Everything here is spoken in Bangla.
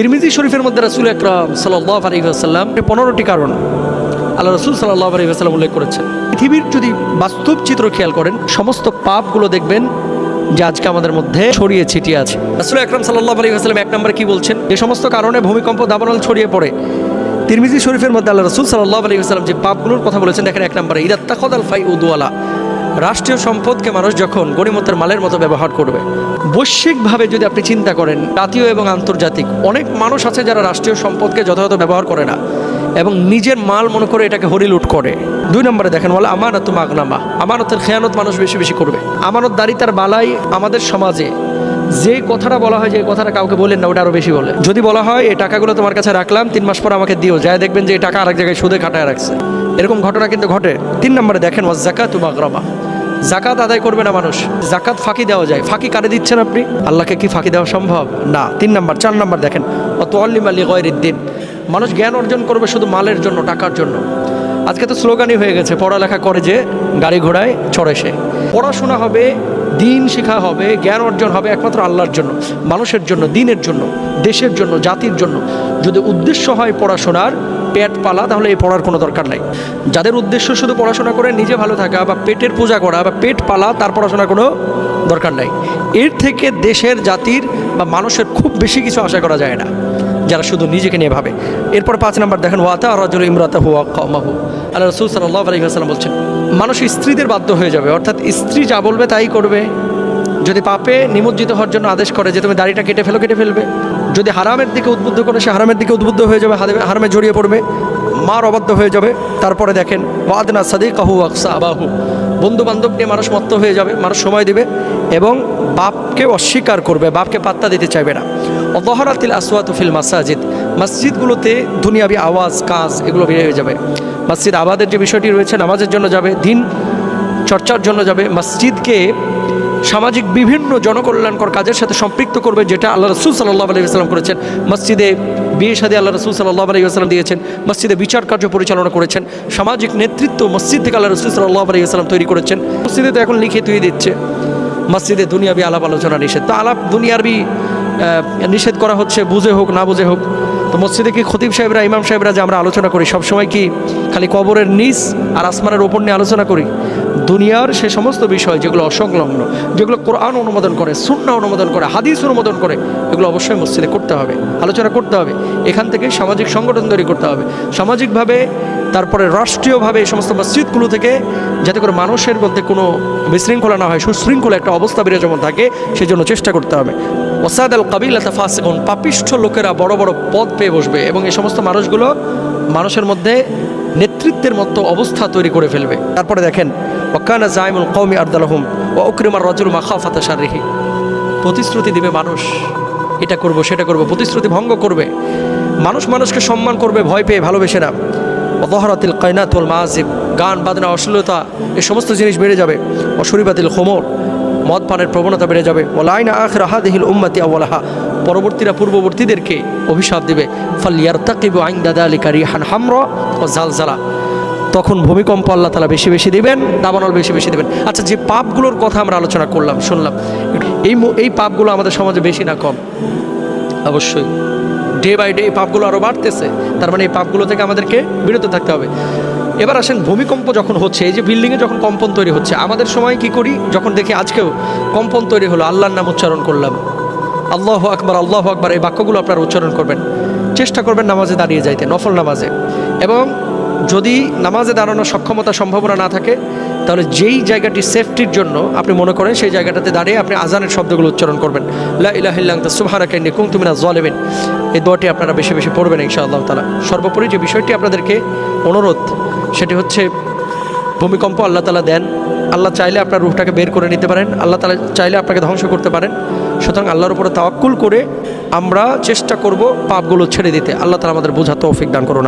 তিরমিজি শরীফের মধ্যে রাসুল আকরাম সাল্লাহ আলী আসাল্লাম পনেরোটি কারণ আল্লাহ রসুল সাল্লাহ আলী আসাল্লাম উল্লেখ করেছেন। পৃথিবীর যদি বাস্তব চিত্র খেয়াল করেন, সমস্ত পাপগুলো দেখবেন যে আজকে আমাদের মধ্যে ছড়িয়ে ছিটিয়ে আছে। রাসুল আকরাম সাল্লাহ আলী আসাল্লাম এক নম্বরে কি বলছেন? যে সমস্ত কারণে ভূমিকম্প দাবানল ছড়িয়ে পড়ে। তিরমিজি শরীফের মধ্যে আল্লাহ রসুল সাল্লাহ আলী আসাল্লাম যে পাপগুলোর কথা বলেছেন, দেখেন এক নম্বরে ইদাত্তাখদ আল ফাই উদওয়ালা রাষ্ট্রীয় সম্পদকে মানুষ যখন গণিমতের মালের মতো ব্যবহার করবে, বৈশ্বিকভাবে যদি আপনি চিন্তা করেন, জাতীয় এবং আন্তর্জাতিক, অনেক মানুষ আছে যারা রাষ্ট্রীয় সম্পদকে যথাযথ ব্যবহার করে না এবং নিজের মাল মনে করে এটাকে হরিলুট করে। দুই নম্বরে দেখেন বলে আমানত মাগনামা, আমানতের খেয়ানত মানুষ বেশি বেশি করবে। আমানত দারিতার বালাই আমাদের সমাজে, যে কথাটা বলা হয়, যে কথাটা কাউকে বলেন না, ওটা আরও বেশি বলে। যদি বলা হয়, এই টাকাগুলো তোমার কাছে রাখলাম, তিন মাস পর আমাকে দিও, যায় দেখবেন যে এই টাকা আরেক জায়গায় সুদে খাটায় রাখছে। এরকম ঘটনা কিন্তু ঘটে। তিন নম্বরে দেখেন ওয়াজ জাকাত মাগরামা জাকাত আদায় করবে না মানুষ। জাকাত ফাঁকি দেওয়া যায়। ফাঁকি কারে দিচ্ছেন আপনি? আল্লাহকে কি ফাঁকি দেওয়া সম্ভব? না। তিন নাম্বার, চার নাম্বার দেখেন অত অল্লিম আলী গয়রিদ্দিন মানুষ জ্ঞান অর্জন করবে শুধু মালের জন্য, টাকার জন্য। আজকে তো স্লোগানই হয়ে গেছে, পড়ালেখা করে যে গাড়ি ঘোড়ায় চড়ে সে। পড়াশোনা হবে, দিন শেখা হবে, জ্ঞান অর্জন হবে একমাত্র আল্লাহর জন্য, মানুষের জন্য, দিনের জন্য, দেশের জন্য, জাতির জন্য। যদি উদ্দেশ্য হয় পড়াশোনার পেট পালা তাহলে এই পড়ার কোনো দরকার নাই। যাদের উদ্দেশ্য শুধু পড়াশোনা করে নিজে ভালো থাকা বা পেটের পূজা করা বা পেট পালা তার পড়াশোনার কোনো দরকার নাই। এর থেকে দেশের জাতির বা মানুষের খুব বেশি কিছু আশা করা যায় না, যারা শুধু নিজেকে নিয়ে ভাবে। এরপর পাঁচ নম্বর দেখেন, ওয়াতা রাজুল ইমরাতা হুয়া কমাহু আল্লাহ রসুল সাল্লাহ আলহিহাসাল্লাম বলছেন, মানুষ স্ত্রীদের বাধ্য হয়ে যাবে, অর্থাৎ স্ত্রী যা বলবে তাই করবে। যদি পাপে নিমজ্জিত হওয়ার জন্য আদেশ করে যে তুমি দাড়িটা কেটে ফেলো, কেটে ফেলবে। যদি হারামের দিকে উদ্বুদ্ধ করে, সে হারামের দিকে উদ্বুদ্ধ হয়ে যাবে, হারামে জড়িয়ে পড়বে, মার অবাধ্য হয়ে যাবে। তারপরে দেখেন, ওয়াদনা সাদিকাহু আকসা আবাহু। বন্ধু বান্ধব নিয়ে মানুষ মত্ত হয়ে যাবে, মানুষ সময় দিবে এবং বাপকে অস্বীকার করবে, বাপকে পাত্তা দিতে চাইবে না। আসওয়াত ফিল মাসাজিদ। মসজিদগুলোতে দুনিয়াবি আওয়াজ, কাজ এগুলো বেড়ে হয়ে যাবে। মসজিদ আবাদের যে বিষয়টি রয়েছে, নামাজের জন্য যাবে, দিন চর্চার জন্য যাবে। মসজিদকে সামাজিক বিভিন্ন জনকল্যাণকর কাজের সাথে সম্পৃক্ত করবে, যেটা আল্লাহ রসুল সাল্লাহ আলী আসসালাম করেছেন। মসজিদে বিয়ে সাদে আল্লাহ রসুল সাল্লাহ আলী আসসালাম দিয়েছেন, মসজিদে বিচার কার্য পরিচালনা করেছেন, সামাজিক নেতৃত্ব মসজিদ থেকে আল্লাহ রসুল সাল্লাহ আলী আসসালাম তৈরি করেছেন। মসজিদে তো এখন লিখে তুই দিচ্ছে। মসজিদে দুনিয়াবি আলাপ আলোচনা নিষেধ। তো আলাপ দুনিয়ারবি নিষেধ করা হচ্ছে, বুঝে হোক, না বুঝে হোক। তো মসজিদে কি খতিব সাহেবরা, ইমাম সাহেবরা যে আমরা আলোচনা করি, সবসময় কি খালি কবরের নিচ আর আসমানের ওপর নিয়ে আলোচনা করি? দুনিয়ার সে সমস্ত বিষয় যেগুলো অসংলগ্ন, যেগুলো কোরআন অনুমোদন করে শূন্য অনুমোদন করে, হাদিস অনুমোদন করে, এগুলো অবশ্যই মসজিদে করতে হবে, আলোচনা করতে হবে, এখান থেকে সামাজিক সংগঠন তৈরি করতে হবে। সামাজিকভাবে, তারপরে রাষ্ট্রীয়ভাবে এই সমস্ত মসজিদগুলো থেকে যাতে করে মানুষের মধ্যে কোনো বিশৃঙ্খলা না হয়, সুশৃঙ্খলা একটা অবস্থা বিরাজমান থাকে সেই জন্য চেষ্টা করতে হবে। ওসাদ আল কাবিল ফাসেগুন পাপিষ্ঠ লোকেরা বড় বড় পদ পেয়ে বসবে এবং এই সমস্ত মানুষগুলো মানুষের মধ্যে নেতৃত্বের মতো অবস্থা তৈরি করে ফেলবে। তারপরে দেখেন, ওকানা জাইমুল কৌমি আর্দালহুম ও অক্রিমার রজুল মাখাফাতা শারিহি প্রতিশ্রুতি দিবে মানুষ। এটা করব, সেটা করব, প্রতিশ্রুতি ভঙ্গ করবে। মানুষ মানুষকে সম্মান করবে, ভয় পেয়ে ভালোবেসে না। অদহরাতিল কয়নাতুল মাজিব গান বাদনা অশ্লীলতা, এ সমস্ত জিনিস বেড়ে যাবে। অশরীবাতিল হোমর মদ পানের প্রবণতা বেড়ে যাবে। ওলাইন আখরা হাদিহিল উম্মতি আওয়ালাহা। পরবর্তীরা পূর্ববর্তীদেরকে অভিশাপ দিবে। ফালিয়ার তাকিব আইন দাদা আলী কারিহান হামর ও জালজালা। তখন ভূমিকম্প আল্লাহ তালা বেশি বেশি দিবেন, দাবানল বেশি বেশি দিবেন। আচ্ছা যে পাপগুলোর কথা আমরা আলোচনা করলাম, শুনলাম, এই এই পাপগুলো আমাদের সমাজে বেশি না কম? অবশ্যই। ডে বাই ডে এই পাপগুলো আরও বাড়তেছে। তার মানে এই পাপগুলো থেকে আমাদেরকে বিরত থাকতে হবে। এবার আসেন, ভূমিকম্প যখন হচ্ছে, এই যে বিল্ডিংয়ে যখন কম্পন তৈরি হচ্ছে, আমাদের সময় কি করি? যখন দেখি আজকেও কম্পন তৈরি হলো, আল্লাহর নাম উচ্চারণ করলাম। আল্লাহ আকবার আল্লাহ আকবার, এই বাক্যগুলো আপনারা উচ্চারণ করবেন। চেষ্টা করবেন নামাজে দাঁড়িয়ে যাইতে, নফল নামাজে। এবং যদি নামাজে দাঁড়ানোর সক্ষমতা, সম্ভাবনা না থাকে, তাহলে যেই জায়গাটি সেফটির জন্য আপনি মনে করেন, সেই জায়গাটাতে দাঁড়িয়ে আপনি আজানের শব্দগুলো উচ্চারণ করবেন। লা ইলাহিল্লাহ সুবহানাকাইন্নি কুনতু মিনাজ জালিমিন। এই দোয়াটি আপনারা বেশি বেশি পড়বেন ইনশাআল্লাহ তালা সর্বোপরি যে বিষয়টি আপনাদেরকে অনুরোধ, সেটি হচ্ছে ভূমিকম্প আল্লাহ তালা দেন। আল্লাহ চাইলে আপনার রূপটাকে বের করে নিতে পারেন। আল্লাহ তালা চাইলে আপনাকে ধ্বংস করতে পারেন। সুতরাং আল্লাহর উপরে তাওয়াক্কুল করে আমরা চেষ্টা করব পাপগুলো ছেড়ে দিতে। আল্লাহ তালা আমাদের বোঝা তৌফিক দান করুন।